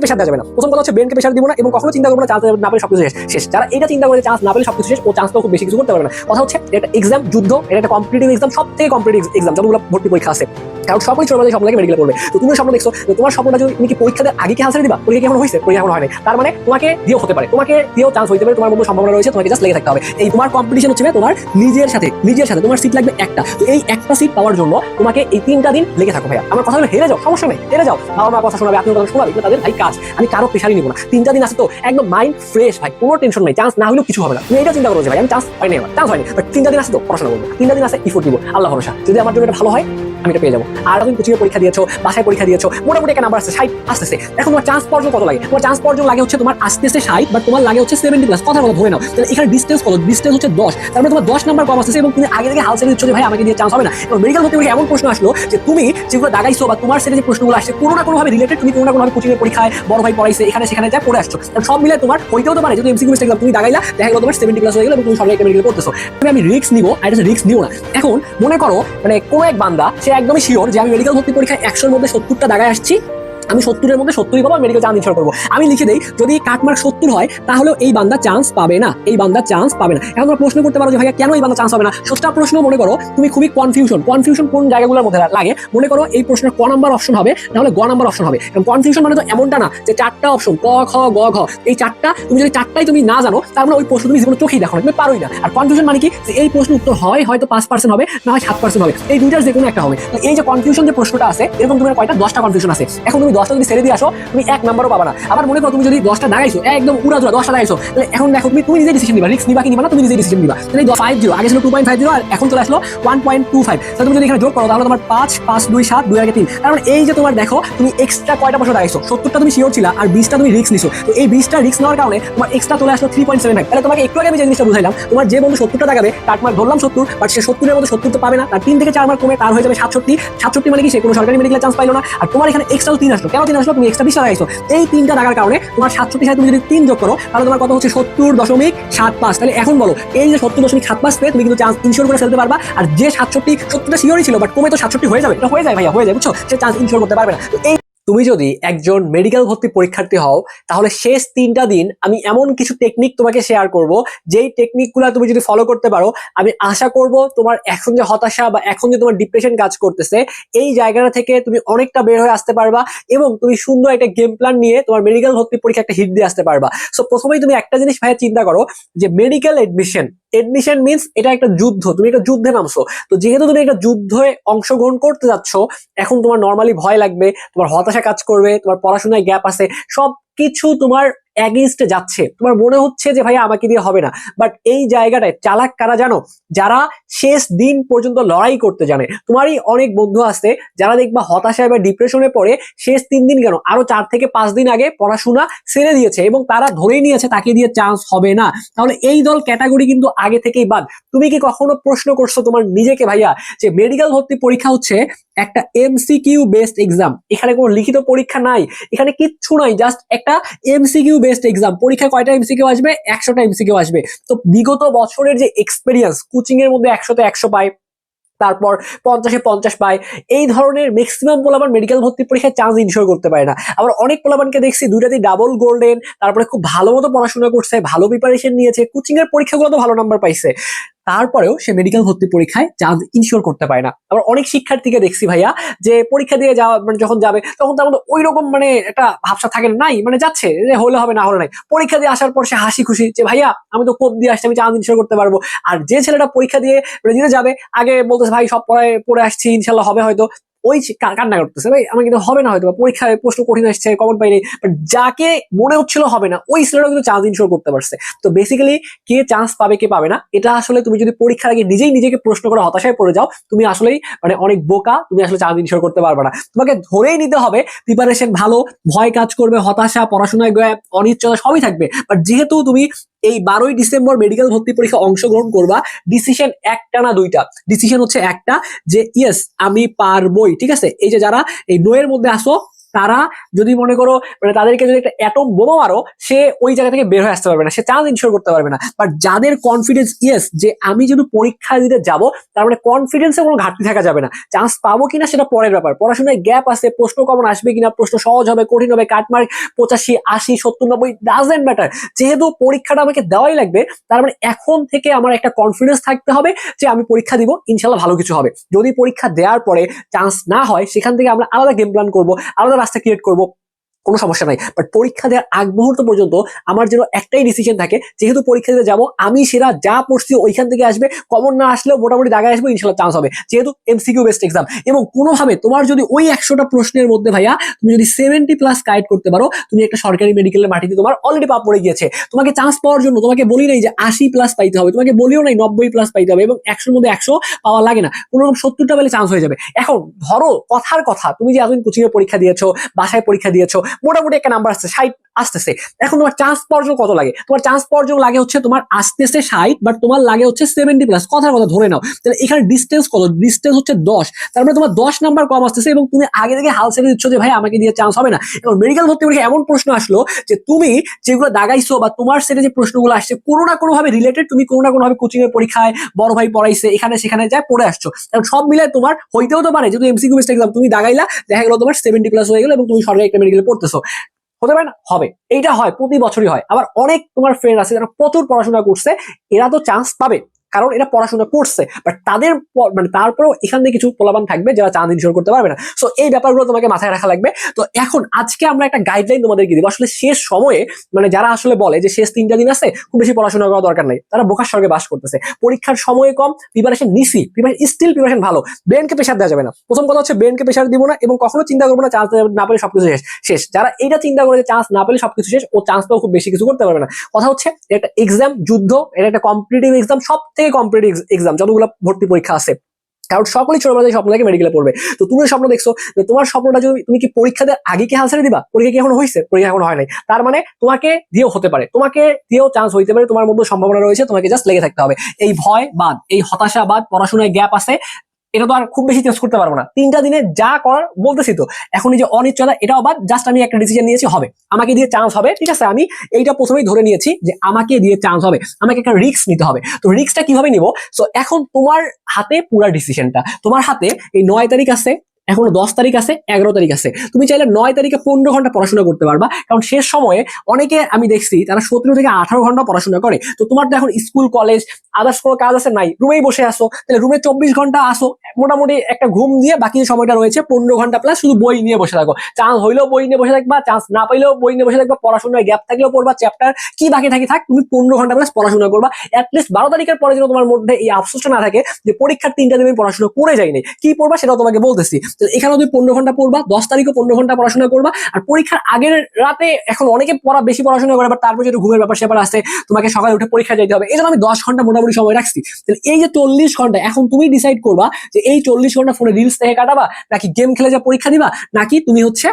Pressure দেওয়া যাবে না। প্রথম কথা হচ্ছে ব্রেনকে প্রেশার দিব না এবং কখনো চিন্তা করব না চান্স না পেলে সবকিছু শেষ। শেষ। যারা এটা চিন্তা করে চান্স না পেলে সবকিছু শেষ, ও চান্স তো খুব বেশি কিছু করতে পারবে না। কথা হচ্ছে, এটা এক্সাম যুদ্ধ, এটা একটা কম্পিটিভ এক্সাম সব থেকে কম্পিটিটিভ এক্সাম যতগুলো ভর্তি পরীক্ষা আছে। কারণ সকলেই ছোটবেলায় স্বপ্ন লাগে মেডিকেল করবে তো তুমি স্বপ্ন দেখছ তোমার স্বপ্নটা যদি তুমি কি পরীক্ষা দেওয়ার আগে কি ছেড়ে দিবা? পরীক্ষা এখন হয়েছে? পরীক্ষা এখন হয়নি তার মানে তোমাকে দিয়েও হতে পারে। তোমাকে দিয়েও চান্স হইতে পারে, তোমার মধ্যে সম্ভাবনা রয়েছে, তোমাকে জাস্ট লেগে থাকতে হবে। এই তোমার কম্পিটিশন হচ্ছে তোমার নিজের সাথে নিজের সাথে। তোমার সিট লাগবে একটা। তো এই একটা সিট পাওয়ার জন্য তোমাকে এই তিনটা দিন লেগে থাকো ভাইয়া। আমার কথা হলো, হেরে যাও, সমস্যা নেই, হেরে যাও। বাবা মা কথা শোনাবে আপনি কথা শোনাবে তাদের ভাই কাজ। আমি কারও প্রেশারই নিব না। তিনটা দিন আছে তো, একদম মাইন্ড ফ্রেশ ভাই, কোনো টেনশন নাই। চান্স না হলেও কিছু হবে না। তুমি এটা চিন্তা করো ভাই, আমি চান্স পাইনি আমার। চান্স হয়নি। বাট তিনটা দিন আছে তো, পড়াশোনা করব। তিনটা দিন আছে ইফোর্ট দিব আল্লাহ ভরসা। যদি আমার জন্য এটা ভালো হয়, আমি এটা পেয়ে যাব। আর তুমি কোচিংয়ে পরীক্ষা দিয়েছ বাসায় পরীক্ষা দিয়েছ, মোটামুটি একটা নাম্বার আছে ষাট আসতেছে। এখন তোমার চান্স পর্যন্ত কত লাগে? তোমার চান্স পর্যন্ত লাগে হচ্ছে তোমার আসতেছে ষাট বাট তোমার লাগে হচ্ছে সেভেন্টি প্লাস কথা কথা ধরে নাও। তাহলে এখানে ডিস্টেন্স কত? ডিস্টেন্স হচ্ছে দশ। তার মানে তোমার দশ নাম্বার কম আসতেছে এবং তুমি আগে থেকে হাল ছেড়ে দিচ্ছ যে, ভাই, আমাকে দিয়ে চান্স হবে না। এবং মেডিকেল পরীক্ষা এমন প্রশ্ন আসলো যে, তুমি যেগুলো দাগাইছো বা তোমার সেটা যে প্রশ্নগুলো আসছে, কোনো না কোনোভাবে রিলেটেড তুমি কোনো না কোনোভাবে কোচিংয়ের পরীক্ষায় বড় ভাই পড়াইছে, এখানে সেখানে যা পড়ে আসছো। সব মিলে তোমার হইতেও তো পারে যদি এমসিকিউ মিস্টেক তুমি দাগাইলা, দেখা গেলো তোমার সেভেন্টি প্লাস হয়ে গেলো এবং তুমি সরকারি মেডিকেল করতেছো। তুমি আমি রিস্ক নিবো, আর এটা রিস্ক নিও না। এখন মনে করো মানে কোনো এক বান্দা, সে একদমই শিওর যে আমি মেডিকেল ভর্তি পরীক্ষায় একশোর মধ্যে সত্তরটা দাগায় আসছি আমি সত্তরের মধ্যে সত্তরই পাবো মেডিকেল চান্স ইনশোর করব। আমি লিখে দেই, যদি কাটমার্ক সত্তর হয় তাহলে এই বান্দা চান্স পাবে না। এই বান্দা চান্স পাবে না। এখন তোমরা প্রশ্ন করতে পারো যে ভাইয়া, কেন এই বান্দা চান্স পাবে না? সোজা প্রশ্ন মনে করো, তুমি খুবই কনফিউশন কনফিউশন কোন জায়গাগুলোর মধ্যে লাগে? মনে করো এই প্রশ্নের ক নাম্বার অপশন হবে তাহলে গ নাম্বার অপশন হবে। এবং কনফিউশন মানে তো এমনটা না যে চারটা অপশন ক, খ, গ, ঘ। এই চারটা, তুমি যদি চারটাই তুমি না জানো তার মানে ওই প্রশ্ন তুমি জীবনে চোখেই দেখো না, তুমি পারোই না। আর কনফিউশন মানে কি? যে এই প্রশ্ন উত্তর হয়, হয়তো পাঁচ পার্সেন্ট হবে, না হয় সাত পার্সেন্ট হবে। এই দুইটার যে কোনো একটা হবে। এই যে কনফিউশন যে প্রশ্নটা আছে, এরকম তোমার কয়টা? দশটা কনফিউশন আছে। এখন তুমি দশটা যদি ছেড়ে দিয়ে আসো, তুমি এক নাম্বারও পাবা না। আবার মনে করো তুমি যদি দশটা দাগাইছো একদম উড়া জোড়া দশটা দাগাইছো তাহলে এখন দেখো তুমি তুমি নিজে ডিসিশন নিবা রিস্ক নিবা কি নিবা না, তুমি নিজে ডিসিশন নিবা। তাহলে ফাইভ জিরো আগে ছিল টু পয়েন্ট ফাইভ জিরো আর এখন চলে আসলো ওয়ান পয়েন্ট টু ফাইভ তাহলে তুমি যদি এখানে যোগ করো, তাহলে তোমার পাঁচ পাঁচ, দুই, সাত, দুই, আগে তিন। কারণ এই যে তোমার দেখো, তুমি এক্সট্রা কয়টা বছর দাগাইছো সত্তরটা তুমি শিওর ছিলা, আর বিশটা তুমি রিক্স নিছো। তো এই বিশটা রিস্ক নেওয়ার কারণে তোমার এক্সট্রা চলে আসলো থ্রি পয়েন্ট সেভেন ফাইভ তাহলে তোমাকে একটু আগে আমি যে জিনিসটা বুঝাইলাম, তোমার যে বন্ধু সত্তরটা দাগাবে তার মার্ক ধরলাম সত্তর বাট সে সত্তরের মধ্যে সত্তর তো পাবে না। তার তিন থেকে চার মার্ক কমে, তার হয়ে যাবে সাতষট্টি। সাতষট্টি মানে কি? সে কোনো সরকারি মেডিকেল চান্স পাইলো না। আর তোমার এখানে এক্সট্রা তিন আসলো। কেন তিন আসলো? তুমি এক্সট্রা বিশ লাগাইছো এই তিনটা টাকার কারণে তোমার সাতষট্টি সাথে তুমি যদি তিন যোগ করো, তাহলে তোমার কত হচ্ছে? সত্তর দশমিক সাত পাঁচ। তাহলে এখন বলো, এই যে সত্তর দশমিক সাত পাঁচ পেয়ে তুমি কিন্তু চান্স ইনশোর করে ফেলতে পারবা। আর যে সাতষট্টি, সত্তরটা শিওরই ছিল বাট কমে তো সাতষট্টি হয়ে যাবে। এটা হয়ে যায় ভাইয়া, হয়ে যায়, বুঝছ? সে চান্স ইনশোর করতে পারবে না। তো এই তুমি যদি একজন মেডিকেল ভর্তি পরীক্ষার্থী হও, তাহলে শেষ তিনটা দিন আমি এমন কিছু টেকনিক তোমাকে শেয়ার করব, যেই টেকনিকগুলো তুমি যদি ফলো করতে পারো, আমি আশা করব তোমার এখন যে হতাশা বা এখন যে তোমার ডিপ্রেশন কাজ করতেছে, এই জায়গাটা থেকে তুমি অনেকটা বের হয়ে আসতে পারবা এবং তুমি সুন্দর একটা গেম প্ল্যান নিয়ে তোমার মেডিকেল ভর্তি পরীক্ষা একটা হিট দিয়ে আসতে পারবা। সো প্রথমেই তুমি একটা জিনিস ভাইয়া চিন্তা করো, যে মেডিকেল এডমিশন এডমিশন মিনস এটা একটা যুদ্ধ, তুমি একটা যুদ্ধে নামছো। তো যেহেতু তুমি একটা যুদ্ধে অংশগ্রহণ করতে যাচ্ছ, এখন তোমার নর্মালি ভয় লাগবে, তোমার হতাশা কাজ করবে, তোমার পড়াশোনায় গ্যাপ আছে সব কিছু তোমার অ্যাগেনস্টে যাচ্ছে। তোমার মনে হচ্ছে যে, ভাইয়া, আমাকে দিয়ে হবে না। বাট এই জায়গাটায় চালাক কারা জানো? যারা শেষ দিন পর্যন্ত লড়াই করতে জানে। তোমারই অনেক বন্ধু আছে, যারা দেখবা হতাশায় বা ডিপ্রেশনে পড়ে, শেষ তিন দিন কেন? আরও চার থেকে পাঁচ দিন আগে পড়াশোনা ছেড়ে দিয়েছে এবং তারা ধরেই নিয়েছে, তাকে দিয়ে চান্স হবে না। তাহলে এই দল ক্যাটাগরি কিন্তু আগে থেকেই বাদ। তুমি কি কখনো প্রশ্ন করছ তোমার নিজেকে, ভাইয়া, যে মেডিকেল ভর্তি পরীক্ষা হচ্ছে একটা এমসিকিউ বেসড এক্সাম এখানে কোনো লিখিত পরীক্ষা নাই। এখানে কিচ্ছু নাই জাস্ট একটা এমসিকিউ বেসড এক্সাম পরীক্ষা কয়টা এমসিকিউ আসবে? একশোটা এমসিকিউ আসবে। তো বিগত বছরের যে এক্সপেরিয়েন্স কোচিং এর মধ্যে একশোতে একশো পায়, তারপর পঞ্চাশে পঞ্চাশ পায়, এই ধরনের ম্যাক্সিমাম পোলাবান মেডিকেল ভর্তি পরীক্ষায় চান্স ইনশোর করতে পারে না। আবার অনেক পোলাবানকে দেখছি দুইটাতেই ডাবল গোল্ডেন তারপরে খুব ভালো মতো পড়াশোনা করছে, ভালো প্রিপারেশন নিয়েছে কোচিং এর পরীক্ষাগুলো তো ভালো নাম্বার পাইছে। তারপরেও সে মেডিকেল ভর্তি পরীক্ষায় চান্স ইনশিওর করতে পারে না। আবার অনেক শিক্ষার্থীকে দেখছি ভাইয়া যে পরীক্ষা দিয়ে যাওয়া মানে যখন যাবে, তখন তার মধ্যে ওই রকম মানে একটা ভাবসা থাকে নাই মানে যাচ্ছে যে হলে হবে না, হলে নাই। পরীক্ষা দিয়ে আসার পর সে হাসি খুশি যে, ভাইয়া, আমি তো কোপ দিয়ে আসছি, আমি চান্স ইনশিওর করতে পারব। আর যে ছেলেটা পরীক্ষা দিয়ে দিতে যাবে, আগে বলতেছে, ভাই, সব পড়ায়, পড়ে আসছি, ইনশাল্লাহ হবে হয়তো। ওই কান্না করতেছে। ভাই, আমার কিন্তু হবে না হয়তো পরীক্ষায় প্রশ্ন কঠিন আসছে কমন পাইনি। বাট যাকে মনে হচ্ছিল হবে না, ওই ছেলেটা কিন্তু চান্স ইনশোর করতে পারছে। তো বেসিক্যালি কে চান্স পাবে, কে পাবে না, এটা আসলে তুমি যদি পরীক্ষার আগে নিজেই নিজেকে প্রশ্ন করে হতাশায় পড়ে যাও, তুমি আসলেই মানে অনেক বোকা, তুমি আসলে চান্স ইনশোর করতে পারবে না। তোমাকে ধরেই নিতে হবে প্রিপারেশন ভালো, ভয় কাজ করবে, হতাশা, পড়াশোনায় অনিশ্চয়তা সবই থাকবে। বাট যেহেতু তুমি এই বারোই ডিসেম্বর মেডিকেল ভর্তি পরীক্ষা অংশগ্রহণ করবা। ডিসিশন একটা না দুইটা। ডিসিশন হচ্ছে একটা যে ইয়েস আমি পারবই। ঠিক আছে? এই যে যারা এই নোয়ের মধ্যে আসো তারা যদি মনে করো মানে তাদেরকে যদি একটা অ্যাটম বোমা মারো, সে ওই জায়গা থেকে বের হয়ে আসতে পারবে না। সে চান্স ইনশোর করতে পারবে না। বাট যাদের কনফিডেন্স ইয়েস যে আমি যদি পরীক্ষা দিতে যাব, তার মানে কনফিডেন্সে কোনো ঘাটতি থাকা যাবে না। চান্স পাবো কিনা সেটা পরের ব্যাপার। পড়াশোনায় গ্যাপ আছে, প্রশ্ন কমন আসবে কিনা, প্রশ্ন সহজ হবে, কঠিন হবে কাটমার্ক পঁচাশি, আশি, সত্তর, নব্বই ডাজেন্ট ম্যাটার যেহেতু পরীক্ষাটা আমাকে দেওয়াই লাগবে, তার মানে এখন থেকে আমার একটা কনফিডেন্স থাকতে হবে যে আমি পরীক্ষা দিব, ইনশাল্লাহ ভালো কিছু হবে। যদি পরীক্ষা দেওয়ার পরে চান্স না হয়, সেখান থেকে আমরা আলাদা গেম প্ল্যান করব, আলাদা রাস্তা ক্রিয়েট করব। কোনো সমস্যা নাই। বাট পরীক্ষা দেওয়ার আগ মুহূর্ত পর্যন্ত আমার যেন একটাই ডিসিশন থাকে, যেহেতু পরীক্ষা দিতে যাব, আমি সেরা যা পড়ছি ওইখান থেকে আসবে কমন না আসলেও মোটামুটি দাগায় আসবে, ইনশাল্লাহ চান্স হবে। যেহেতু এমসিকিউ বেস্ট এক্সাম এবং কোনোভাবে তোমার যদি ওই একশোটা প্রশ্নের মধ্যে ভাইয়া, তুমি যদি সেভেন্টি প্লাস গাইড করতে পারো, তুমি একটা সরকারি মেডিকেলের মাটিতে তোমার অলরেডি পাপ পড়ে গিয়েছে। তোমাকে চান্স পাওয়ার জন্য তোমাকে বলি নাই যে আশি প্লাস পাইতে হবে, তোমাকে বলিও নাই নব্বই প্লাস পাইতে হবে এবং একশোর মধ্যে একশো পাওয়া লাগে না। কোনো রকম সত্তরটা পেলে চান্স হয়ে যাবে। এখন ধরো কথার কথা, তুমি যে এতদিন কোচিং এ পরীক্ষা দিয়েছ, বাসায় পরীক্ষা দিয়েছ মোটামুটি একটা নাম্বার আসছে। ষাট আসতেছে। এখন তোমার চান্স পর্যন্ত কত লাগে? তোমার চান্স জন্য লাগে হচ্ছে তোমার আসতেছে ষাট বাট তোমার লাগে হচ্ছে সেভেন্টি প্লাস কথার কথা ধরে নাও। তাহলে এখানে ডিস্টেন্স কত? ডিস্টেন্স হচ্ছে দশ। তার মানে তোমার দশ নাম্বার কম আসতেছে এবং তুমি আগে থেকে হাল ছেড়ে দিচ্ছ যে, ভাই, আমাকে দিয়ে চান্স হবে না। এবং মেডিকেল ভর্তি পরীক্ষা এমন প্রশ্ন আসলো যে, তুমি যেগুলো দাগাইছো বা তোমার সেটে যে প্রশ্নগুলো আসছে, কোনো না কোনো ভাবে রিলেটেড তুমি কোনো না কোনো ভাবে কোচিং এর পরীক্ষায় বড় ভাই পড়াইছে, এখানে সেখানে যায় পড়ে আসছো। এবং সব মিলে তোমার হইতেও তো পারে যেহেতু এমসিকিউ এক্সাম তুমি দাগাইলা, দেখা গেলো তোমার সেভেন্টি প্লাস হয়ে গেলো এবং তুমি সরকারি একটা মেডিকেলে পড়তেছো। হতে পারে না, হবে। এইটা হয়, প্রতি বছরই হয়। আবার অনেক তোমার ফ্রেন্ড আছে যারা প্রচুর পড়াশোনা করছে, এরা তো চান্স পাবে। কারণ এরা পড়াশোনা করছে বাট তাদের মানে তারপরেও এখান থেকে কিছু পোলাবান থাকবে যারা চাঁদ ইনশোর করতে পারবে না। সো এই ব্যাপারগুলো তোমাকে মাথায় রাখা লাগবে। তো এখন আজকে আমরা একটা গাইডলাইন তোমাদেরকে দিব। আসলে শেষ সময়ে মানে যারা আসলে বলে যে শেষ তিনটা দিন আছে, খুব বেশি পড়াশোনা করা দরকার নাই। তারা বোকার স্বর্গে বাস করতেছে। পরীক্ষার সময় কম প্রিপারেশন নিছি প্রিপারেশন স্টিল প্রিপারেশন ভালো। ব্রেনকে প্রেশার দেওয়া যাবে না। প্রথম কথা হচ্ছে ব্রেনকে প্রেশার দিব না এবং কখনো চিন্তা করব না চান্স না পেলে সবকিছু শেষ। শেষ। যারা এইটা চিন্তা করে যে চান্স না পেলে সবকিছু শেষ, ও চান্স পাও খুব বেশি কিছু করতে পারবে না। কথা হচ্ছে, এটা একটা এক্সাম যুদ্ধ, এটা একটা কম্পিটিটিভ এক্সাম সব থেকে কম্পিটিভ এক্সাম যতগুলো ভর্তি পরীক্ষা আছে। কারণ সকলেই ছোটবেলা স্বপ্ন মেডিকেলে পড়বে। তো তুমি স্বপ্ন দেখছ যে তোমার স্বপ্নটা যদি তুমি কি পরীক্ষা দেওয়ার আগে কি হাল ছেড়ে দিবা? পরীক্ষা কি এখন হয়েছে? পরীক্ষা এখন হয় নাই তার মানে তোমাকে দিয়েও হতে পারে। তোমাকে দিয়েও চান্স হইতে পারে। তোমার মধ্যে সম্ভাবনা রয়েছে। তোমাকে জাস্ট লেগে থাকতে হবে। এই ভয় বাদ, এই হতাশা বাদ, পড়াশোনায় গ্যাপ আছে। এটা তো আর খুব বেশি চেঞ্জ করতে পারব না। তিনটা দিনে যা করার বলতেছি তো। এখন এই যে অনিশ্চয়তা এটাও বাদ জাস্ট আমি একটা ডিসিশন নিয়েছি, হবে। আমাকে দিয়ে চান্স হবে, ঠিক আছে? আমি এইটা প্রথমেই ধরে নিয়েছি যে আমাকে দিয়ে চান্স হবে। আমাকে একটা রিক্স নিতে হবে। তো রিক্সটা কীভাবে নিব? সো এখন তোমার হাতে পুরা ডিসিশনটা তোমার হাতে এই নয় তারিখ আছে এখনও দশ তারিখ আছে, এগারো তারিখ আছে। তুমি চাইলে নয় তারিখে পনেরো ঘণ্টা পড়াশোনা করতে পারবা, কারণ শেষ সময়ে অনেকে আমি দেখছি তারা সতেরো থেকে আঠারো ঘণ্টা পড়াশোনা করে। তো তোমার তো এখন স্কুল, কলেজ আদার্স কোনো কাজ আছে? নাই। রুমেই বসে আসো তাহলে রুমে চব্বিশ ঘণ্টা আসো মোটামুটি একটা ঘুম দিয়ে বাকি সময়টা রয়েছে পনেরো ঘণ্টা প্লাস শুধু বই নিয়ে বসে থাকো। চান্স হইলেও বই নিয়ে বসে থাকবা চান্স না পাইলেও বই নিয়ে বসে থাকবা, পড়াশোনায় গ্যাপ থাকলেও পড়বা চ্যাপ্টার কি বাকি থাকি থাক, তুমি পনেরো ঘণ্টা প্লাস পড়াশোনা করবা। অ্যাটলিস্ট বারো তারিখের পরে যেন তোমার মধ্যে এই আফসোসটা না থাকে যে পরীক্ষার তিনটা দিন পড়াশোনা করে যাইনি। কি পড়বা সেটাও তোমাকে বলতেছি। তো এখানে তুমি পনেরো ঘণ্টা পড়বা, দশ তারিখও পনেরো ঘণ্টা পড়াশোনা করবা, আর পরীক্ষার আগের রাতে এখন অনেকে পড়া বেশি পড়াশোনা করে বাট তারপর যেটা ঘুমের ব্যাপার স্যাপার আছে, তোমাকে সকালে উঠে পরীক্ষা যেতে হবে। এই আমি দশ ঘণ্টা মোটামুটি সময় রাখছি। তাহলে এই যে চল্লিশ ঘণ্টা, এখন তুমি ডিসাইড করবা যে এই চল্লিশ ঘণ্টা ফোনে রিলস থেকে কাটাবা, নাকি গেম খেলে যা পরীক্ষা দিবা, নাকি তুমি হচ্ছে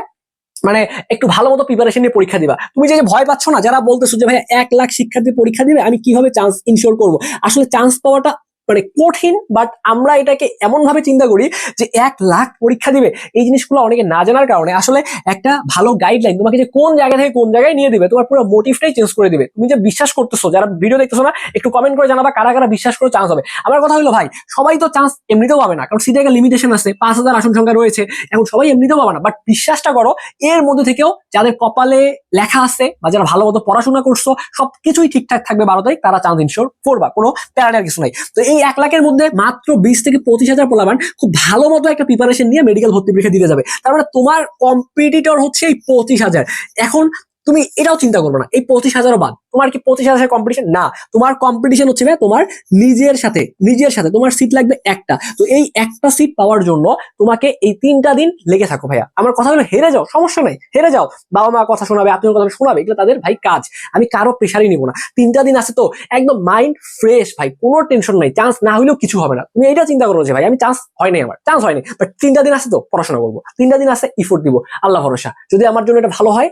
মানে একটু ভালো মতো প্রিপারেশন নিয়ে পরীক্ষা দিবা। তুমি যে যে ভয় পাচ্ছ না, যারা বলতেছো যে ভাই এক লাখ শিক্ষার্থী পরীক্ষা দিবে, আমি কীভাবে চান্স ইনশোর করব? আসলে চান্স পাওয়াটা মানে কঠিন বাট আমরা এটাকে এমন ভাবে চিন্তা করি যে এক লাখ পরীক্ষা দিবে। এই জিনিসগুলো অনেকে না জানার কারণে আসলে একটা ভালো গাইডলাইন তোমাকে যে কোন জায়গা থেকে কোন জায়গায় নিয়ে দিবে, তোমার পুরো মোটিভটাই চেঞ্জ করে দিবে। তুমি যে বিশ্বাস করতেছো, যারা ভিডিও দেখতেছো না, একটু কমেন্ট করে জানাবা কারা কারা বিশ্বাস করে চান্স হবে। আমার কথা হলো ভাই, সবাই তো চান্স এমনিতেও পাবে না, কারণ সিটে একটা লিমিটেশন আছে, পাঁচ হাজার আসন সংখ্যা রয়েছে, এখন সবাই এমনিতেও পাবে না। বাট বিশ্বাসটা করো, এর মধ্যে থেকেও যাদের কপালে লেখা আছে বা যারা ভালো মতো পড়াশোনা করছ, সবকিছুই ঠিকঠাক থাকবে বারো তারিখ, তারা চান্স ইনশোর করবা, কোনো প্যারাডার কিছু নাই। তো এই এক লাখের মধ্যে মাত্র বিশ থেকে পঁচিশ হাজার পোলাবান খুব ভালো মতো একটা প্রিপারেশন নিয়ে মেডিকেল ভর্তি পরীক্ষা দিতে যাবে। তার মানে তোমার কম্পিটিটর হচ্ছে এই পঁচিশ হাজার। এখন তুমি এটাও চিন্তা করবে না। এই পঁচিশ হাজারও বাদ। তোমার কি পঁচিশ হাজার কম্পিটিশন না। তোমার কম্পিটিশন হচ্ছে ভাই তোমার নিজের সাথে নিজের সাথে। তোমার সিট লাগবে একটা। তো এই একটা সিট পাওয়ার জন্য তোমাকে এই তিনটা দিন লেগে থাকো ভাইয়া। আমার কথা হলো হেরে যাও, সমস্যা নাই। হেরে যাও। বাবা মা কথা শোনাবে, আত্মীয় কথা শোনাবে, এগুলো তাদের ভাই কাজ। আমি কারও প্রেশারই নিব না। তিনটা দিন আছে তো একদম মাইন্ড ফ্রেশ ভাই। কোনো টেনশন নাই। চান্স না হলেও কিছু হবে না। তুমি এটা চিন্তা করো যে ভাই, আমি চান্স হয় নাই আমার। চান্স হয়নি বাট তিনটা দিন আছে তো পড়াশোনা করব। তিনটা দিন আছে ইফোর্ট দিব। আল্লাহ ভরসা। যদি আমার জন্য এটা ভালো হয়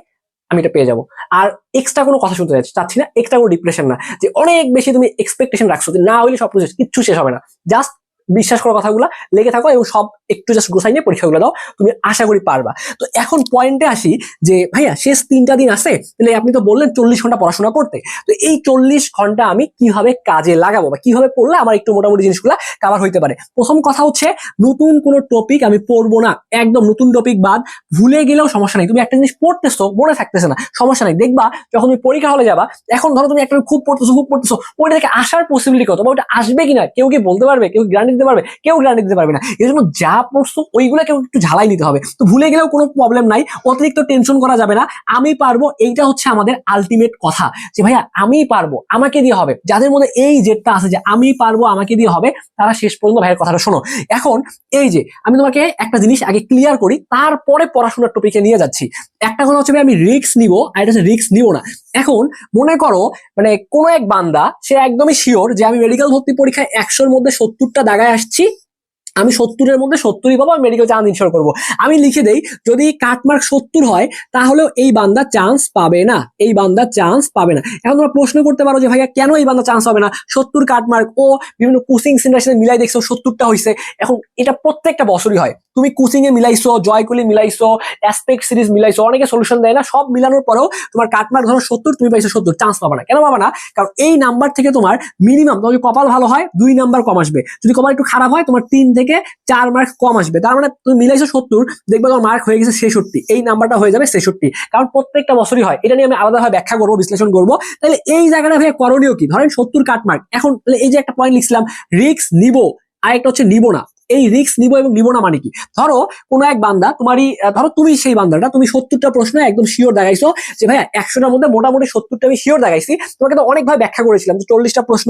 আমি এটা পেয়ে যাব। আর এক্সট্রা কোনো কথা শুনতে চাচ্ছি- না এক্সট্রা কোনো ডিপ্রেশন না। যে অনেক বেশি তুমি এক্সপেকটেশন রাখছো যে না হইলে সব কিছু কিচ্ছু শেষ হবে না। জাস্ট বিশ্বাস করার কথাগুলো, লেগে থাকো এবং সব একটু জাস্ট গোসাই নিয়ে পরীক্ষাগুলো দাও, তুমি আশা করি পারবা। তো এখন পয়েন্টে আসি যে, ভাইয়া, শেষ তিনটা দিন আছে, তাহলে আপনি তো বললেন চল্লিশ ঘণ্টা পড়াশোনা করতে। তো এই চল্লিশ ঘণ্টা আমি কীভাবে কাজে লাগাবো বা কীভাবে পড়লে আমার একটু মোটামুটি জিনিসগুলো কাভার হইতে পারে? প্রথম কথা হচ্ছে, নতুন কোনো টপিক আমি পড়ব না। একদম নতুন টপিক বাদ, ভুলে গেলেও সমস্যা নেই। তুমি একটা জিনিস পড়তেছো, মনে থাকতেছে না, সমস্যা নেই। দেখবা, যখন তুমি পরীক্ষা হলে যাবা, এখন ধরো তুমি একটা খুব পড়তেছো খুব পড়তেছো ওইটা থেকে আসার পসিবিলিটি কত? বা ওটা আসবে কিনা, কেউ কি বলতে পারবে? কেউ গ্যারান্টি দিতে পারবে, কেউ গ্যারান্টি দিতে পারবে না। এই জন্য যা পড়ছো ওইগুলো কেউ একটু ঝালাই নিতে হবে। তো ভুলে গেলেও কোনো প্রবলেম নাই, অতিরিক্ত টেনশন করা যাবে না। আমি পারব, এইটা হচ্ছে আমাদের আলটিমেট কথা যে ভাইয়া, আমি পারব, আমাকে দিয়ে হবে। যাদের মধ্যে এই জেদটা আছে যে আমি পারব, আমাকে দিয়ে হবে, তারা শেষ পর্যন্ত ভাইয়ের কথাটা শোনো। এখন এই যে, আমি তোমাকে একটা জিনিস আগে ক্লিয়ার করি, তারপরে পড়াশোনার টপিকে নিয়ে যাচ্ছি। একটা কথা হচ্ছে ভাই আমি রিস্ক নিব, আর এটা হচ্ছে রিস্ক নিব না। এখন মনে করো মানে কোনো এক বান্দা, সে একদমই শিওর যে আমি মেডিকেল ভর্তি পরীক্ষায় একশোর মধ্যে সত্তরটা দাগায় আসছি, আমি সত্তরের মধ্যে সত্তরই পাবো, আমি মেডিকেল চান্স ইনশোর করব। আমি লিখে দেই, যদি কাটমার্ক সত্তর হয়, তাহলেও এই বান্দা চান্স পাবে না, এই বান্দা চান্স পাবে না। এখন তোমরা প্রশ্ন করতে পারো যে ভাইয়া, কেন এই বান্দা চান্স পাবে না? সত্তর কাটমার্ক ও বিভিন্ন কোচিং সেন্টার সাথে মিলাই দেখছ, সত্তরটা হয়েছে এখন এটা প্রত্যেকটা বছরই হয়। তুমি কোচিং এ মিলাইছো জয়কুলি মিলাইছো অ্যাসপেক্ট সিরিজ মিলাইছো, অনেকে সলিউশন দেয় না, সব মিলানোর পরেও তোমার কাটমার্ক ধরো সত্তর, তুমি পাইছো সত্তর চান্স পাবে না। কেন পাবে না? কারণ এই নাম্বার থেকে তোমার মিনিমাম তোমার কপাল ভালো হয়, দুই নাম্বার কম আসবে। যদি কপাল একটু খারাপ হয়, তোমার তিন থেকে চার মার্ক কম আসবে। তার মানে তুমি মিলাইছো সত্তর, দেখবে তোমার মার্ক হয়ে গেছে ছেষট্টি। এই নাম্বারটা হয়ে যাবে ছেষট্টি। কারণ প্রত্যেকটা বছরই হয়। এটা নিয়ে আমি আলাদাভাবে ব্যাখ্যা করব, বিশ্লেষণ করব। তাহলে এই জায়গাটা ভাই করণীয় কি? ধরেন সত্তর কাটমার্ক। এখন এই যে একটা পয়েন্ট লিখছিলাম রিক্স নিবো। আরেকটা হচ্ছে নিবো না। এই রিস্ক নিবো এবং নিবো না মানে কি? ধরো কোনো এক বান্দা তোমারই ধরো তুমি সেই বান্দাটা, তুমি সত্তরটা প্রশ্ন একদম শিওর দেখাইছো যে ভাইয়া একশোটার মধ্যে মোটামুটি সত্তরটা আমি শিওর দেখাইছি। তোমাকে তো অনেকভাবে ব্যাখ্যা করেছিলাম যে চল্লিশটা প্রশ্ন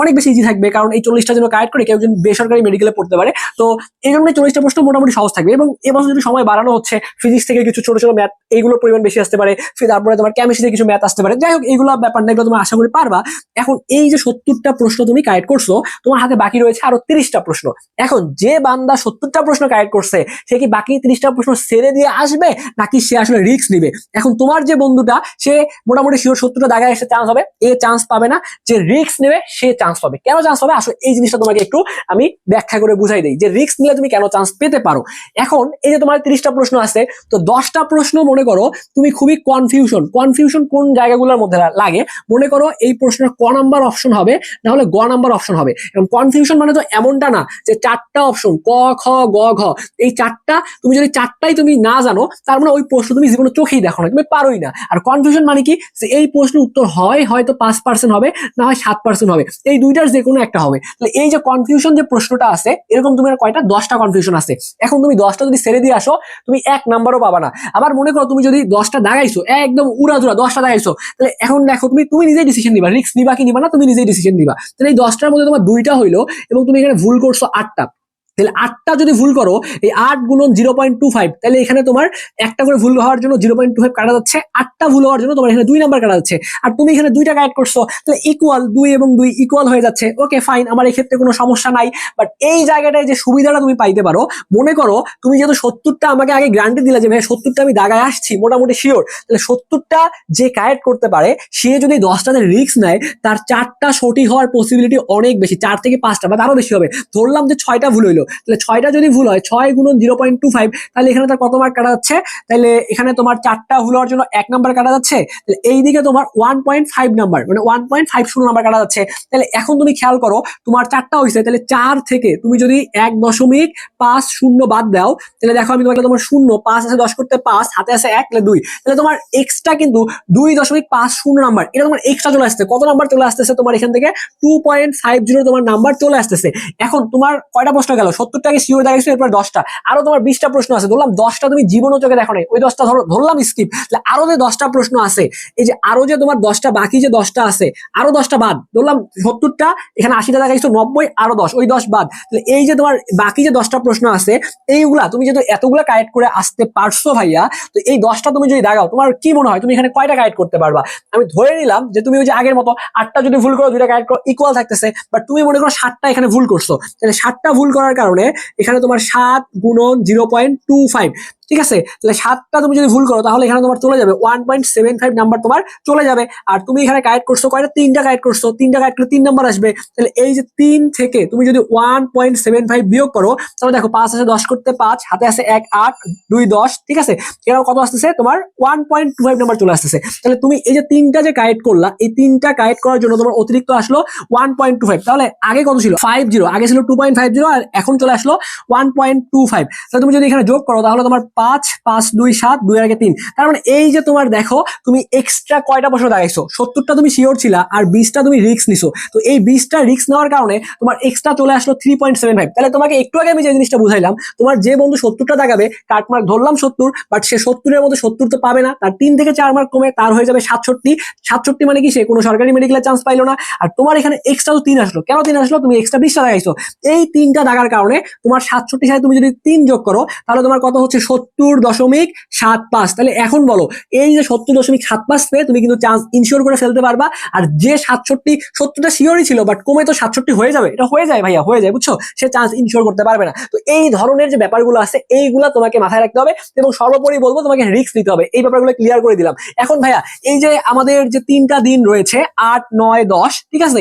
অনেক বেশি ইজি থাকবে কারণ এই চল্লিশটা জন্য কারেক্ট করে কেউ একজন বেসরকারি মেডিকেলে পড়তে পারে। তো এই জন্য চল্লিশটা প্রশ্ন মোটামুটি সহজ থাকবে এবং এবছর যদি সময় বাড়ানো হচ্ছে ফিজিক্স থেকে কিছু ছোট ছোট ম্যাথ এইগুলোর পরিমাণ বেশি আসতে পারে তারপরে তোমার কেমিস্ট্রি থেকে কিছু ম্যাথ আসতে পারে। যাই হোক, এইগুলো ব্যাপার না এগুলো তুমি আশা করি পারবা। এখন এই যে সত্তরটা প্রশ্ন তুমি কারেক্ট করছ, তোমার হাতে বাকি রয়েছে আরও তিরিশটা প্রশ্ন। এখন যে বান্দা সত্তরটা প্রশ্ন কারেক্ট করছে, সে কি বাকি তিরিশটা প্রশ্ন ছেড়ে দিয়ে আসবে, নাকি সে আসলে রিস্ক নিবে? এখন তোমার যে বন্ধুটা, সে মোটামুটি শিওর সত্তরটা জায়গায় এসে চান্স হবে, এ চান্স পাবে না, যে রিস্ক নেবে, সে চান্স পাবে। কেন চান্স পাবে? আসলে এই জিনিসটা তোমাকে একটু আমি ব্যাখ্যা করে বুঝাই দিই, যে রিস্ক নিলে তুমি কেন চান্স পেতে পারো? এখন এই যে তোমার তিরিশটা প্রশ্ন আছে, তো দশটা প্রশ্ন মনে করো, তুমি খুবই কনফিউশন কনফিউশন কোন জায়গাগুলোর মধ্যে লাগে? মনে করো এই প্রশ্নের ক নাম্বার অপশন হবে, না হলে গ নাম্বার অপশন হবে। এবং কনফিউশন মানে তো এমনটা না, যে চারটা অপশন ক, খ, গ, ঘ। এই চারটা, তুমি যদি চারটাই তুমি না জানো, তার মানে ওই প্রশ্ন তুমি জীবনে চোখেই দেখো না, তুমি পারোই না। আর কনফিউশন মানে কি? যে এই প্রশ্নের উত্তর হয়, হয়তো পাঁচ পার্সেন্ট হবে, না হয় সাত পার্সেন্ট হবে। এই দুইটার যে কোনো একটা হবে। তাহলে এই যে কনফিউশন যে প্রশ্নটা আছে, এরকম তুমি কয়টা? দশটা কনফিউশন আছে। এখন তুমি দশটা যদি ছেড়ে দিয়ে আসো, তুমি এক নাম্বারও পাবা না। আবার মনে করো তুমি যদি দশটা দাগাইছো, একদম উড়াধুরা দশটা দাগাইছো, তাহলে এখন দেখো তুমি তুমি নিজেই ডিসিশন নিবা রিস্ক নিবা কি নিবা না, তুমি নিজেই ডিসিশন নিবা। তাহলে এই দশটার মধ্যে তোমার দুইটা হইল এবং তুমি এখানে ভুল করছ আটটা। তাহলে আটটা যদি ভুল করো, এই আট গুণন জিরো পয়েন্ট টু ফাইভ তাহলে এখানে তোমার একটা করে ভুল হওয়ার জন্য জিরো পয়েন্ট টু ফাইভ কাটা যাচ্ছে, আটটা ভুল হওয়ার জন্য তোমার এখানে দুই নাম্বার কাটা যাচ্ছে। আর তুমি এখানে দুইটা কারেক্ট করছ, তাহলে ইকুয়াল দুই এবং দুই ইকুয়াল হয়ে যাচ্ছে। ওকে ফাইন আমার এই ক্ষেত্রে কোনো সমস্যা নাই। বাট এই জায়গাটায় যে সুবিধাটা তুমি পাইতে পারো, মনে করো তুমি যেহেতু সত্তরটা আমাকে আগে গ্রান্টি দিলে যে ভাই সত্তরটা আমি দাগায় আসছি, মোটামুটি শিওর তাহলে সত্তরটা যে কারেক্ট করতে পারে, সে যদি দশটাতে রিস্ক নেয়, তার চারটা সঠিক হওয়ার পসিবিলিটি অনেক বেশি, চার থেকে পাঁচটা বা তারও বেশি হবে। ধরলাম যে ছয়টা ভুল হইল তাহলে ছয়টা যদি ভুল হয়, ছয় গুণন জিরো পয়েন্ট টু ফাইভ তাহলে এখানে তার কত মার্ক কাটা যাচ্ছে? তাহলে এখানে তোমার চারটা ভুল হওয়ার জন্য এক নাম্বার কাটা যাচ্ছে। তাহলে এইদিকে তোমার ওয়ান পয়েন্ট ফাইভ নাম্বার মানে ওয়ান পয়েন্ট ফাইভ শূন্য নাম্বার কাটা যাচ্ছে। তাহলে এখন তুমি খেয়াল করো, তোমার চারটা হয়েছে, তাহলে চার থেকে তুমি যদি এক দশমিক পাঁচ শূন্য বাদ দাও, তাহলে দেখো আমি তোমাকে তোমার শূন্য, পাঁচ আছে দশ করতে পাঁচ হাতে আছে এক, তাহলে দুই। তাহলে তোমার এক্সট্রা কিন্তু দুই দশমিক পাঁচ শূন্য নাম্বার এটা তোমার এক্সট্রা চলে আসছে। কত নাম্বার চলে আসতেছে তোমার এখান থেকে? টু পয়েন্ট ফাইভ জিরো তোমার নাম্বার চলে আসতেছে। এখন তোমার কয়টা প্রশ্ন গেল? সত্তরটাকে শিওর দেখাইছো, এরপর দশটা। আরও তোমার বিশটা প্রশ্ন আছে, ধরলাম দশটা তুমি জীবনও চোখে দেখো নাই। ওই দশটা ধরো, ধরলাম স্কিপ তাহলে আরও যে দশটা প্রশ্ন আছে, এই যে আরও যে তোমার দশটা, বাকি যে দশটা আছে, আরও দশটা বাদ। ধরলাম সত্তরটা, এখানে আশিটা দেখাইছো, নব্বই, আরও দশ, ওই দশ বাদ। তাহলে এই যে তোমার বাকি যে দশটা প্রশ্ন আছে, এইগুলা তুমি যেহেতু এতগুলা কারেক্ট করে আসতে পারছ ভাইয়া, তো এই দশটা তুমি যদি দাগাও তোমার কি মনে হয়? তুমি এখানে কয়টা কারেক্ট করতে পারবা? আমি ধরে নিলাম যে তুমি ওই যে আগের মতো আটটা যদি ভুল করো, দুইটা কারেক্ট করো ইকুয়াল থাকতেছে। বাট তুমি মনে করো সাতটা এখানে ভুল করছ। তাহলে সাতটা ভুল করার কারণে এখানে তোমার সাত গুণন জিরো পয়েন্ট টু ফাইভ। ঠিক আছে? তাহলে সাতটা তুমি যদি ভুল করো, তাহলে এখানে তোমার চলে যাবে। One point seven five number তোমার চলে যাবে। আর তুমি এখানে গাইড করছ, কয়টা? তিনটা গাইড করছ। তিনটা গাইড করলে তিন নাম্বার আসবে। তাহলে এই যে তিন থেকে তুমি যদি ওয়ান পয়েন্ট সেভেন ফাইভ বিয়োগ করো, তাহলে দেখো পাঁচ আছে দশ করতে পাঁচ হাতে আছে এক, আট, দুই, দশ, ঠিক আছে? এরকম কত আসতেছে? তোমার one point two five number চলে আসতেছে। তাহলে তুমি এই যে তিনটা যে গাইড করলা, এই তিনটা গাইড করার জন্য তোমার অতিরিক্ত আসলো ওয়ান পয়েন্ট টু ফাইভ তাহলে আগে কত ছিল? ফাইভ জিরো আগে ছিল টু পয়েন্ট ফাইভ জিরো আর এখন চলে আসলো ওয়ান পয়েন্ট টু ফাইভ তাহলে তুমি যদি এখানে যোগ করো, তাহলে তোমার পাঁচ পাঁচ, দুই, সাত, দুই আগে তিন। তার মানে এই যে তোমার দেখো, তুমি এক্সট্রা কয়টা বছর দাঁড়াইছো সত্তরটা তুমি শিওর ছিলা আর বিশটা তুমি রিক্স নিছো। তো এই বিশটা রিক্স নেওয়ার কারণে তোমার এক্সট্রা চলে আসলো থ্রি পয়েন্ট সেভেন ফাইভ তাহলে তোমাকে একটু আগে আমি যে জিনিসটা বুঝাইলাম, তোমার যে বন্ধু সত্তরটা দাগাবে কাটমার্ক ধরলাম সত্তর বাট সে সত্তরের মধ্যে সত্তর তো পাবে না। তার তিন থেকে চার মার্ক কমে তার হয়ে যাবে সাতষট্টি। সাতষট্টি মানে কি? সে কোনো সরকারি মেডিকেলের চান্স পাইলো না। আর তোমার এখানে এক্সট্রা তো তিন আসলো। কেন তিন আসলো? তুমি এক্সট্রা বিশটা লাগাইছো এই তিনটা দাগার কারণে তোমার সাতষট্টি সাথে তুমি যদি তিন যোগ করো, তাহলে তোমার কত হচ্ছে সত্তর? দশমিক সাত পাঁচ। তাহলে এখন বলো, এই যে সত্তর দশমিক সাত পাঁচ পেয়ে তুমি কিন্তু চান্স ইনশিওর করে ফেলতে পারবা। আর যে সাতষট্টি, সত্তরটা শিওরই ছিল বাট কমে তো সাতষট্টি হয়ে যাবে। এটা হয়ে যায় ভাইয়া, হয়ে যায়, বুঝছ? সে চান্স ইনশিওর করতে পারবে না। তো এই ধরনের যে ব্যাপারগুলো আছে, এইগুলো তোমাকে মাথায় রাখতে হবে এবং সর্বোপরি বলব তোমাকে রিস্ক নিতে হবে। এই ব্যাপারগুলো ক্লিয়ার করে দিলাম। এখন ভাইয়া, এই যে আমাদের যে তিনটা দিন রয়েছে, আট, নয়, দশ, ঠিক আছে?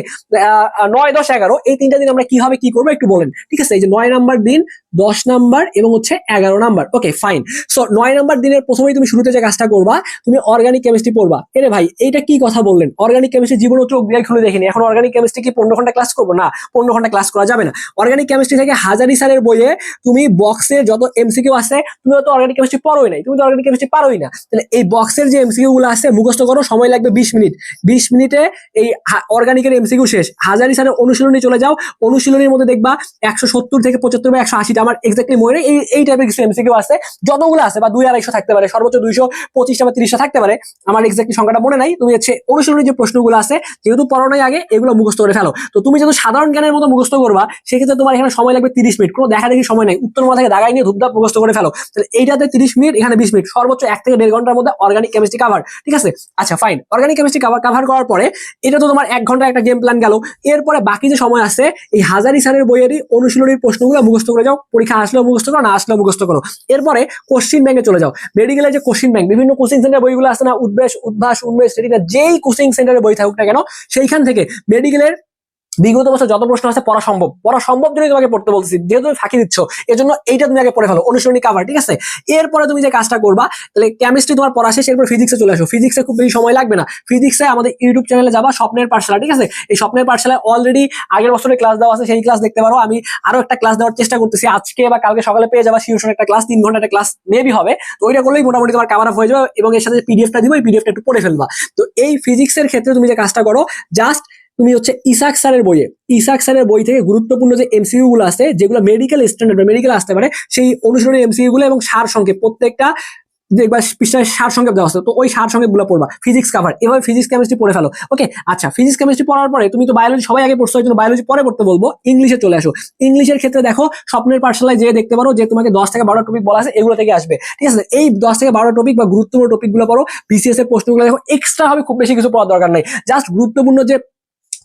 নয়, দশ, এগারো, এই তিনটা দিন আমরা কীভাবে কি করব একটু বলেন। ঠিক আছে? এই যে নয় নাম্বার দিন দশ নাম্বার এবং হচ্ছে এগারো নাম্বার। ওকে ফাইন সো নয় নাম্বার দিনের প্রথমেই তুমি শুরুতে যে কাজটা করবা, তুমি অর্গানিক কেমিস্ট্রি পড়বা। এরে ভাই, এইটা কি কথা বললেন? অর্গানিক কেমিস্ট্রি জীবনে চোখ দিয়ে খুলে দেখিনি। এখন অর্গানিক কেমিস্ট্রি কি পনেরো ঘণ্টা ক্লাস করব? না, পনেরো ঘণ্টা ক্লাস করা যাবে না। অর্গানিক কেমিস্ট্রি থেকে হাজারি স্যারের বইয়ে তুমি বক্সে যত এমসিকিউ আছে, তুমি তো অর্গানিক কেমিস্ট্রি পড়োই নাই। তুমি তো অর্গানিক কেমিস্ট্রি পারোই না। তাহলে এই বক্সের যে এমসিকিউ গুলো আছে, মুখস্থ করো, সময় লাগবে বিশ মিনিট। বিশ মিনিটে এই অর্গানিকের এমসিকিউ শেষ। হাজারি স্যারের অনুশীলনী চলে যাও। অনুশীলনীর মধ্যে দেখবা একশো সত্তর থেকে পঁচাত্তর বা একশো আশিটা আমার এক্স্যাক্টলি মনে। এই এই টাইপের কিছু এমসিকিউ আছে, যতগুলো আছে, বা দুই আড়াইশো থাকতে পারে, সর্বোচ্চ দুইশো, পঁচিশটা বা তিরিশটা থাকতে পারে, আমার এক্স্যাক্টলি সংখ্যাটা মনে নাই। তুমি হচ্ছে অনুশীলনের যে প্রশ্নগুলো আছে, যেহেতু পড়ানোর আগে, এগুলো মুখস্থ করে ফেলো। তো তুমি যেহেতু সাধারণ জ্ঞানের মতো মুখস্থ করবা, সেক্ষেত্রে তোমার এখানে সময় লাগবে তিরিশ মিনিট। কোনো দেখা দেখি সময় নেই। উত্তর মাথা থেকে দাগাই নিয়ে ধূপধাপ মুখস্থ করে ফেলো। তাহলে এইটাতে তিরিশ মিনিট, এখানে বিশ মিনিট। সর্বোচ্চ এক থেকে দেড় ঘণ্টার মধ্যে অর্গানিক কেমিস্ট্রি কাভার ঠিক আছে? আচ্ছা fine organic chemistry cover cover করার পরে, এটা তো তোমার এক ঘণ্টা একটা গেম প্ল্যান গেল। এরপরে বাকি যে সময় আছে, এই হাজারি স্যারের বইয়েরই অনুশীলনীর প্রশ্নগুলো মুখস্থ করে যাও। পরীক্ষা আসলেও মুখস্থ করো, না আসলেও মুখস্থ করো। এরপরে কোশ্চিন ব্যাংকে চলে যাও। মেডিকেলের যে কোশ্চিন ব্যাংক বিভিন্ন কোচিং সেন্টার বইগুলো আছে না উদ্বেশ উদ্ভাস, উন্মেষ রেটিনা যেই কোচিং সেন্টারে বই থাকুক না কেন, সেইখান থেকে মেডিকেলের বিগত বছর যত প্রশ্ন আছে, পড়া সম্ভব। পড়া সম্ভব যদি তোমাকে পড়তে বলতেছি। যেহেতু তুমি ফাঁকি দিচ্ছ, এজন্য এইটা তুমি আগে পড়ে ফেলো। অনুশীলনী কাভার ঠিক আছে? এরপরে তুমি যে কাজটা করবা, তাহলে কেমিস্ট্রি তোমার পড়া শেষ, এরপর ফিজিক্সে চলে আসো। ফিজিক্সে খুব বেশি সময় লাগবে না। ফিজিক্সে আমাদের ইউটিউব চ্যানেলে যাবা, স্বপ্নের পাঠশালা, ঠিক আছে? এই স্বপ্নের পাঠশালায় অলরেডি আগের বছরের ক্লাস দেওয়া আছে, সেই ক্লাস দেখতে পারো। আমি আরও একটা ক্লাস দেওয়ার চেষ্টা করতেছি। আজকে বা কালকে সকালে পেয়ে যাবা শিওর একটা ক্লাস তিন ঘণ্টা একটা ক্লাস মেবি হবে। তো ওইটা করলেই মোটামুটি তোমার কাভার আপ হয়ে যাবে এবং এর সাথে পিডিএফটা দিব এই পিডিএফটা একটু পড়ে ফেলবা। তো এই ফিজিক্সের ক্ষেত্রে তুমি যে কাজটা করো জাস্ট তুমি হচ্ছে ইসাক স্যারের বইয়ে, ইসাক স্যারের বই থেকে গুরুত্বপূর্ণ যে এমসিইউ গুলো আছে যেগুলো মেডিকেল স্ট্যান্ডার্ড মেডিকেল আসতে পারে, সেই অনুশীলনী এমসিইউ গুলো এবং সার সংক্ষেপ, প্রত্যেকটা দেখবা পৃষ্ঠায় সার সংক্ষেপ দেওয়া আছে, তো ওই সার সংক্ষেপগুলো পড়বা। ফিজিক্স কাভার এভাবে ফিজিক্স কেমিস্ট্রি পড়ে ফেলো। ওকে আচ্ছা ফিজিক্স কেমিস্ট্রি পড়ার পরে তুমি তো বায়োলজি সবাই আগে পড়ছো জন্য বায়োলজি পরে পড়তে বলব ইংলিশে চলে আসো। ইংলিশের ক্ষেত্রে দেখো, স্বপ্নের পাঠশালায় যে দেখতে পারো যে তোমাকে দশ থেকে বারোটা টপিক বলা আছে, এগুলো থেকে আসবে। ঠিক আছে? এই দশ থেকে বারোটা টপিক বা গুরুত্বপূর্ণ টপিকগুলো পড়ো বিসিএস এর প্রশ্নগুলো দেখো এক্সট্রা হবে খুব বেশি কিছু পড়ার দরকার নেই। জাস্ট গুরুত্বপূর্ণ যে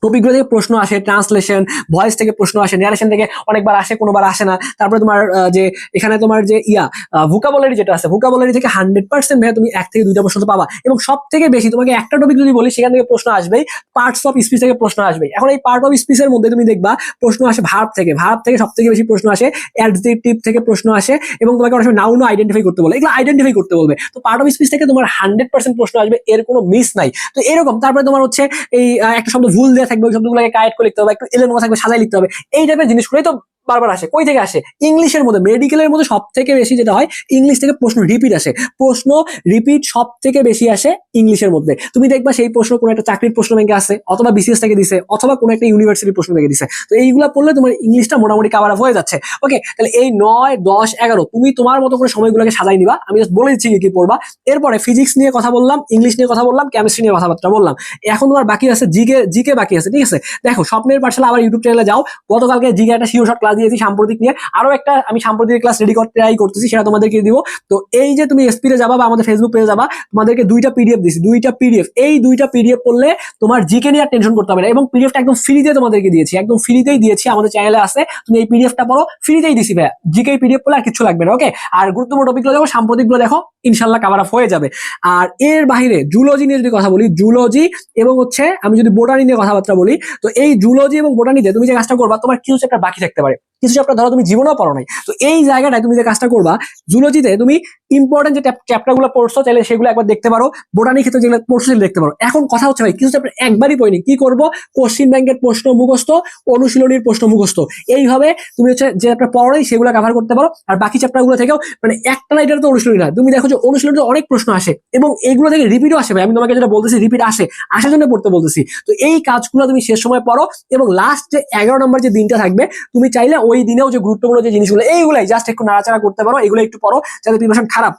টপিকগুলো থেকে প্রশ্ন আসে ট্রান্সলেশন ভয়েস থেকে প্রশ্ন আসে ন্যারেশন থেকে অনেকবার আসে, কোনোবার আসে না। তারপরে তোমার যে এখানে তোমার যে ইয়া ভুকাবলারি যেটা আছে ভুকাবলারি থেকে হান্ড্রেড পার্সেন্ট ভাই তুমি এক থেকে দুইটা প্রশ্ন তো পাবা। এবং সব থেকে বেশি তোমাকে একটা টপিক যদি বলি, সেখান থেকে প্রশ্ন আসবেই পার্টস অফ স্পিচ থেকে প্রশ্ন আসবে এখন এই পার্ট অফ স্পিচের মধ্যে তুমি দেখবা, প্রশ্ন আসে ভার্ব থেকে। ভার্ব থেকে সব থেকে বেশি প্রশ্ন আসে অ্যাডজেক্টিভ থেকে প্রশ্ন আসে, এবং তোমাকে অনেক সময় নাউনও আইডেন্টিফাই করতে বলে। এগুলো আইডেন্টিফাই করতে বলবে। তো পার্ট অফ স্পিচ থেকে তোমার হান্ড্রেড পার্সেন্ট প্রশ্ন আসবে, এর কোনো মিস নাই। তো এরকম, তারপরে তোমার হচ্ছে এই একটা শব্দ ভুল দেওয়া থাকবে, ওই শব্দগুলোকে কারেক্ট করে লিখতে হবে একটু এলের থাকবে সাজাই লিখতে হবে। এই টাইপের জিনিসগুলোই তো বারবার আসে। কই থেকে আসে? ইংলিশের মধ্যে মেডিকেলের মধ্যে সব থেকে বেশি যেটা হয় ইংলিশ থেকে প্রশ্ন রিপিট আসে। প্রশ্ন রিপিট সব থেকে বেশি আসে ইংলিশের মধ্যে। তুমি দেখবা সেই প্রশ্ন কোনো একটা চাকরির প্রশ্ন ব্যাংকে আছে অথবা বিসিএস থেকে দিছে, অথবা কোনো একটা ইউনিভার্সিটির প্রশ্ন থেকে দিছে। তো এইগুলা পড়লে তোমার ইংলিশটা মোটামুটি কাভার আপ হয়ে যাচ্ছে। ওকে তাহলে এই নয়, দশ, এগারো, তুমি তোমার মতো করে সময়গুলোকে সাজাই নিবা। আমি জাস্ট বলে দিচ্ছি কি কি পড়বা। এরপরে ফিজিক্স নিয়ে কথা বললাম ইংলিশ নিয়ে কথা বললাম কেমিস্ট্রি নিয়ে কথাবার্তা বললাম। এখন তোমার বাকি আছে জিকে জিকে বাকি আছে, ঠিক আছে? দেখো, স্বপ্নের পাঠশালা আবার ইউটিউব চ্যানেলে যাও। গতকালকে জিকে একটা শিওর শট ক্লাস ক্লাস দিয়েছি সাম্প্রতিক নিয়ে। আরও একটা আমি সাম্প্রতিক ক্লাস রেডি করতে ট্রাই করতেছি, সেটা তোমাদেরকে দিব। তো এই যে তুমি এসপিতে যাবা বা আমাদের ফেসবুক পেজে যাবা, তোমাদেরকে দুইটা পিডিএফ দিছি, দুইটা পিডিএফ এই দুইটা পিডিএফ পড়লে তোমার জিকে নিয়ে আর টেনশন করতে হবে না এবং পিডিএফটা একদম ফ্রিতে তোমাদেরকে দিয়েছি, একদম ফ্রিতেই দিয়েছি, আমাদের চ্যানেলে আছে। তুমি এই পিডিএফটা পড়ো ফ্রিতেই দিছি ভাইয়া। জিকে পিডিএফ পড়লে আর কিছু লাগবে না ওকে আর গুরুত্বপূর্ণ টপিকগুলো দেখো সাম্প্রতিকগুলো দেখো ইনশাল্লাহ কাভার আপ হয়ে যাবে। আর এর বাইরে জুলজি নিয়ে যদি কথা বলি জুলজি এবং হচ্ছে, আমি যদি বোটানি নিয়ে কথাবার্তা বলি, তো এই জুলজি এবং বোটানিতে তুমি যে কাজটা করবা, তোমার কিছু চ্যাপ্টার বাকি থাকতে পারে। কিছু চ্যাপ্টার ধরো তুমি জীবনেও পড়ো নাই। তো এই জায়গাটায় তুমি যে কাজটা করবা, জুলজিতে তুমি ইম্পর্টেন্ট যে চ্যাপ্টারগুলো পড়ছো চাইলে সেগুলো একবার দেখতে পারো। বোটানি ক্ষেত্রে যেগুলো পড়ছো, সেগুলো দেখতে পারো। এখন কথা হচ্ছে ভাই, কিছু চ্যাপ্টার একবারই পড়িনি। কি করব? কোশ্চিন ব্যাংকের প্রশ্ন মুখস্থ, অনুশীলনীর প্রশ্ন মুখস্থ। এইভাবে তুমি হচ্ছে যে চ্যাপ্টার পড়োই, সেগুলো কভার করতে পারো। আর বাকি চ্যাপ্টারগুলো থেকেও মানে একটা না এটা তো অনুশীলনী না। তুমি দেখো যে অনুশীলনীতে অনেক প্রশ্ন আসে, এবং এইগুলো থেকে রিপিটও আসে ভাই। আমি তোমাকে যেটা বলতেছি রিপিট আসে। আসার জন্য পড়তে বলতেছি। তো এই কাজগুলো তুমি শেষ সময় পড়ো, এবং লাস্ট যে এগারো নম্বর যে দিনটা থাকবে, তুমি চাইলে ওই দিনেও যে গুরুত্বপূর্ণ যে জিনিসগুলো, এইগুলাই জাস্ট একটু নাড়াচাড়া করতে পারো এগুলো একটু পড়ো যাতে প্রিপারেশন খারাপ।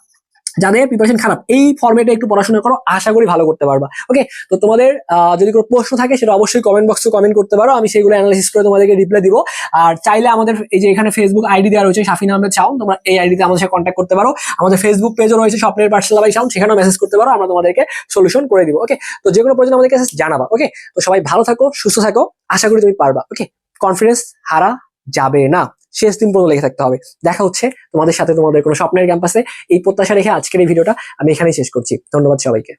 যাদের প্রিপারেশন খারাপ। এই ফর্মেটে একটু পড়াশোনা করো, আশা করি ভালো করতে পারবা। ওকে তো তোমাদের যদি কোনো প্রশ্ন থাকে সেটা অবশ্যই কমেন্ট বক্সে কমেন্ট করতে পারো। আমি সেগুলো অ্যানালাইসিস করে তোমাদেরকে রিপ্লাই দিব। আর চাইলে আমাদের এই যে এখানে ফেসবুক আইডি দেওয়া রয়েছে, শাফিন আহমেদ শাওন তোমরা এই আইডিতে আমাদের সাথে কন্ট্যাক্ট করতে পারো। আমাদের ফেসবুক পেজও রয়েছে, স্বপ্নের পার্সেল বাই শাওন সেখানেও মেসেজ করতে পারো। আমরা তোমাদেরকে সলিউশন করে দিব। ওকে তো যে কোনো প্রয়োজন আমাদের কাছে জানাবা। ওকে তো সবাই ভালো থাকো, সুস্থ থাকো। আশা করি তুমি পারবা। ওকে কনফিডেন্স হারা যাবে না। শেষ দিন পর্যন্ত লেগে থাকতে হবে। দেখা হচ্ছে তোমাদের সাথে তোমাদের কোনো স্বপ্নের ক্যাম্পাসে এই প্রত্যাশা রেখে আজকের এই ভিডিওটা আমি এখানেই শেষ করছি। ধন্যবাদ সবাইকে।